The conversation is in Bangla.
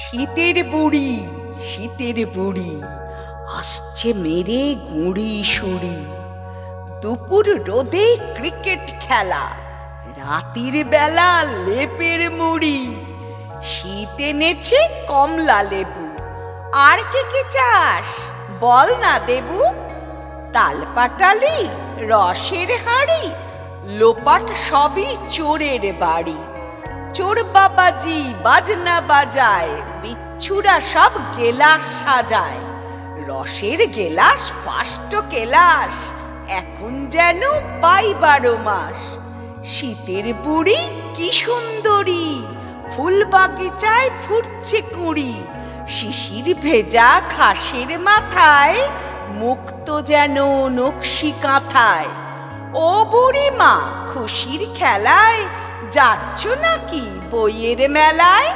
শীতের বুড়ি শীতের বুড়ি, আসছে মেরে গুঁড়ি সুড়ি। দুপুর রোদে ক্রিকেট খেলা, রাতির বেলা লেপের মুড়ি। শীত এনেছে কমলা লেবু, আর কে কে চাস বল না দেবু। তাল পাটালি, রসের হাড়ি, লোপাট সবই চোরের বাড়ি। চোর বাবাজি, বাজনা বাজায়, বিচ্ছুরা সব গেলাস সাজায়। রসের গেলাস, ফাষ্ট কেলাস, এখন যেন পাই বারো মাস। শীতের বুড়ি কি সুন্দরী, ফুল বাগিচায় ফুটছে কুড়ি। শিশির ভেজা খাসের মাথায়, মুক্ত যেন নকশি কাঁথায়। ও বুড়ি মা খুশির খেলায় যাচ্ছ নাকি বইয়ের মেলায়?